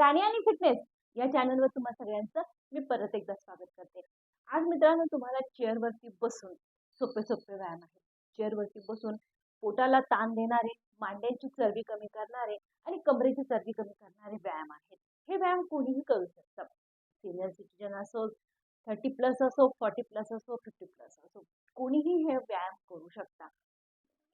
प्राणी आणि फिटनेस या चॅनलवर तुम्हा सगळ्यांचं मी परत एकदा स्वागत करते. आज मित्रांनो तुम्हाला चेअरवरती बसून सोपे सोपे व्यायाम आहेत. चेअरवरती बसून पोटाला ताण देणारे मांड्यांची चरबी कमी करणारे आणि कमरेची चरबी कमी करणारे व्यायाम आहेत. हे व्यायाम कोणीही करू शकतं. सिनियर सिटीजन असो थर्टी प्लस असो फॉर्टी प्लस असो फिफ्टी प्लस असो कोणीही हे व्यायाम करू शकता.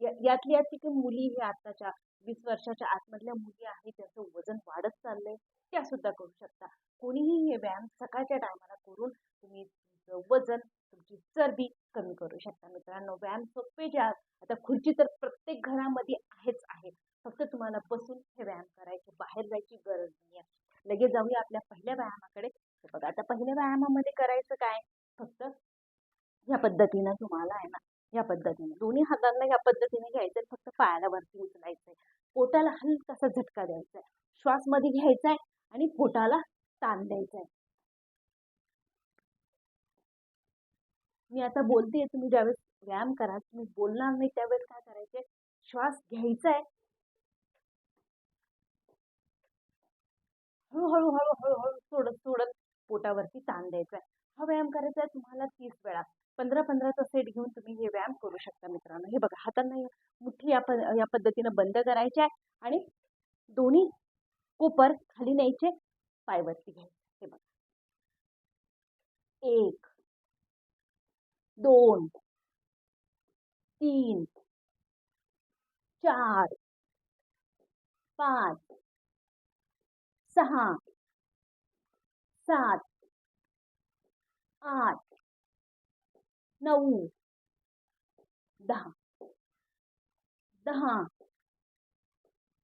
या- यातली यातली की मुली हे आताच्या वीस वर्षाच्या आतमधल्या मुली आहेत त्यांचं वजन वाढत चाललंय त्या सुद्धा करू शकता. कोणीही हे व्यायाम सकाळच्या टायमाला करून तुम्ही तुमचं वजन तुमची चरबी कमी करू शकता. मित्रांनो व्यायाम सोपे जे आहेत आता खुर्ची तर प्रत्येक घरामध्ये आहेच आहे. फक्त तुम्हाला बसून हे व्यायाम करायचे बाहेर जायची गरज नाही आहे लगेच जाऊया आपल्या पहिल्या व्यायामाकडे. बघा आता पहिल्या व्यायामामध्ये करायचं काय? फक्त या पद्धतीनं तुम्हाला आहे ना या पद्धतीने दोन्ही हातांना या पद्धतीने घ्यायचं फक्त पायाला वरती उचलायचं आहे पोटाला हलकासा झटका द्यायचा आहे श्वासमध्ये घ्यायचा आहे आणि पोटाला ताण द्यायचा आहे मी आता बोलते तुम्ही ज्यावेळेस व्यायाम करा तुम्ही बोलणार नाही त्यावेळेस काय करायचे श्वास घ्यायचा आहे हळूहळू हळूहळू हळू सोडत सोडत पोटावरती ताण द्यायचा आहे हा व्यायाम करायचा आहे तुम्हाला तीस वेळा. पंधरा पंधराचा सेट घेऊन तुम्ही हे व्यायाम करू शकता मित्रांनो. हे बघा हातांना मुठी मुठ्ठी या प या पद्धतीनं बंद करायचे आहे आणि दोन्ही कोपर खाली न्यायचे पायवरती घ्यायचे. हे बघा. एक दोन तीन चार पाच सहा सात आठ नऊ. दहा. दहा.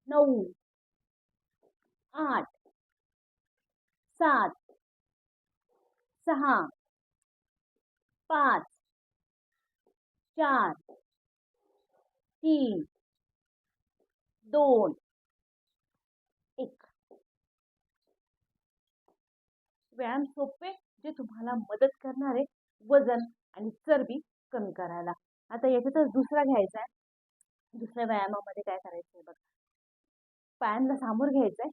नऊ. आठ. सात. सहा. पाच. चार. तीन. दोन. एक. व्यायाम सोपे जे तुम्हाला मदत करणारे वज़न आणि चरबी कमी करायला. आता याच्यातच दुसरा घ्यायचा आहे दुसऱ्या व्यायामामध्ये काय करायचं आहे बघा. पायांना सामोर घ्यायचं आहे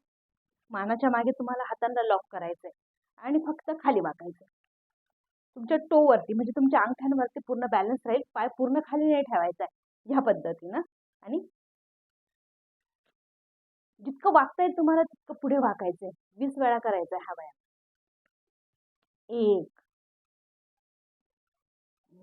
मानाच्या मागे तुम्हाला हातांना लॉक करायचं आहे आणि फक्त खाली वाकायचं तुमच्या टोवरती म्हणजे तुमच्या अंगठ्यांवरती पूर्ण बॅलन्स राहील पाय पूर्ण खाली नाही ठेवायचा आहे ह्या पद्धतीनं. आणि जितकं वागता येईल तुम्हाला तितकं पुढे वाकायचंय वीस वेळा करायचा आहे हा व्यायाम. एक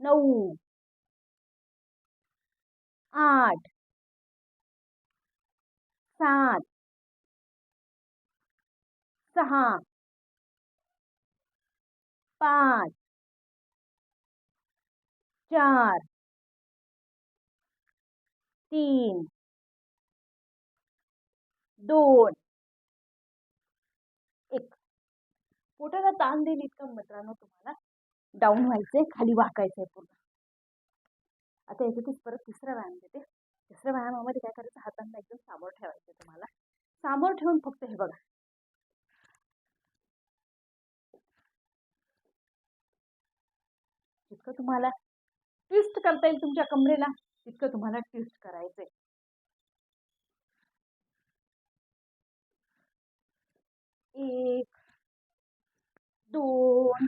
नऊ आठ, सात, सहा, पाच, चार, तीन, दोन, एक. पोटाला ताण देईल इतकं मित्रांनो तुम्हाला. डाऊन व्हायचंय खाली वाकायचंय पूर्ण. आता याच्यातच परत तिसरा व्यायाम देते. तिसऱ्या व्यायामामध्ये काय करायचं? हातांना एकदम सामोर ठेवायचं तुम्हाला. सामोर ठेवून फक्त हे बघा. जितकं तुम्हाला ट्विस्ट करता येईल तुमच्या कमरेला तितकं तुम्हाला ट्विस्ट करायचंय. एक दोन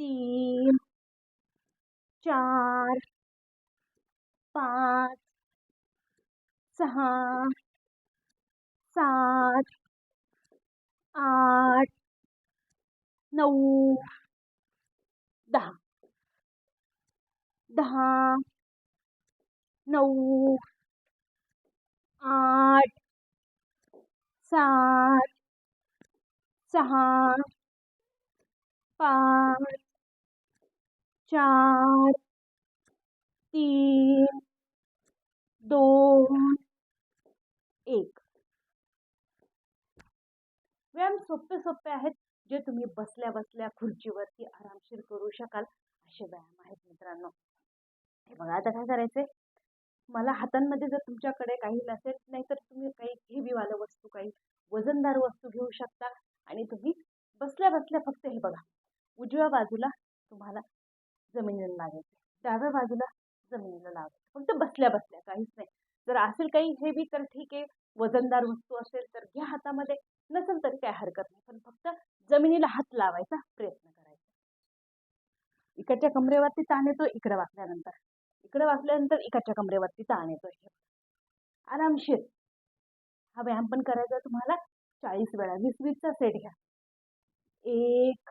तीन चार पाच सहा सात आठ नऊ दहा। दहा नऊ आठ सात सहा पाच चार तीन दोन एक. व्यायाम सोपे सोपे आहेत जे तुम्ही बसल्या बसल्या खुर्चीवरती आरामशीर करू शकाल असे व्यायाम आहेत मित्रांनो. हे बघा आता काय करायचंय? मला हातांमध्ये जर तुमच्याकडे काही नसेल नाहीतर तुम्ही काही हेवीवालं वस्तू काही वजनदार वस्तू घेऊ शकता. आणि तुम्ही बसल्या बसल्या फक्त हे बघा उजव्या बाजूला तुम्हाला जमिनीला लागायचं. डाव्या बाजूला जमिनीला लावायचं फक्त बसल्या बसल्या काहीच नाही. जर असेल काही हेवी तर ठीक आहे. वजनदार वस्तू असेल तर घ्या हातामध्ये. नसेल तर काय हरकत नाही. पण फक्त जमिनीला हात लावायचा प्रयत्न करायचा. इकडच्या कमरेवरती ताण येतो इकडे वाकल्यानंतर. इकडे वाकल्यानंतर इकडच्या कमरेवरती ताण येतो. हे आरामशीर. हा व्यायाम पण करायचा तुम्हाला. चाळीस वेळा. वीस वीसचा सेट घ्या. एक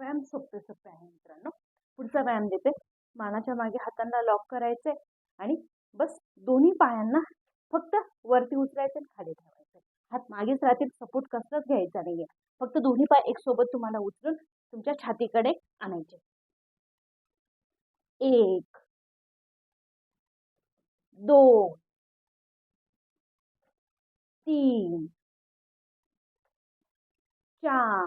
व्यायाम सोपे सोपे आहे मित्रांनो. पुढचा व्यायाम देते. मानाच्या मागे हातांना लॉक करायचे आणि बस दोन्ही पायांना फक्त वरती उचलायचे आणि खाली ठेवायचे. हात मागेच राहतील सपोर्ट कसलाच घ्यायचा नाहीये. फक्त दोन्ही पाय एक सोबत तुम्हाला उचलून तुमच्या छातीकडे आणायचे. एक दोन तीन चार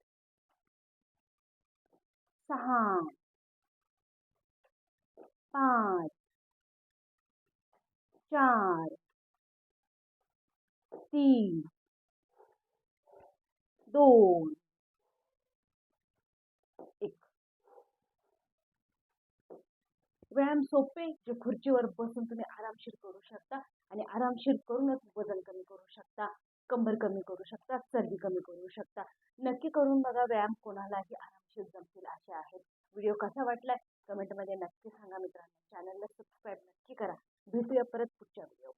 सहा पाच, चार, तीन दोन एक। व्यायाम सोपे, जे खुर्चीवर बसून तुम्ही आरामशीर करू शकता आरामशीर करूनच वज़न कमी करू शकता, कंबर कमी करू शकता, चरबी कमी करू शकता. नक्की करून बघा व्यायाम कोणालाही शिव जमतील असे आहेत. व्हिडिओ कसा वाटलाय? कमेंटमध्ये नक्की सांगा मित्रांनो. चॅनलला सबस्क्राईब नक्की करा. भेटूया परत पुढच्या व्हिडिओ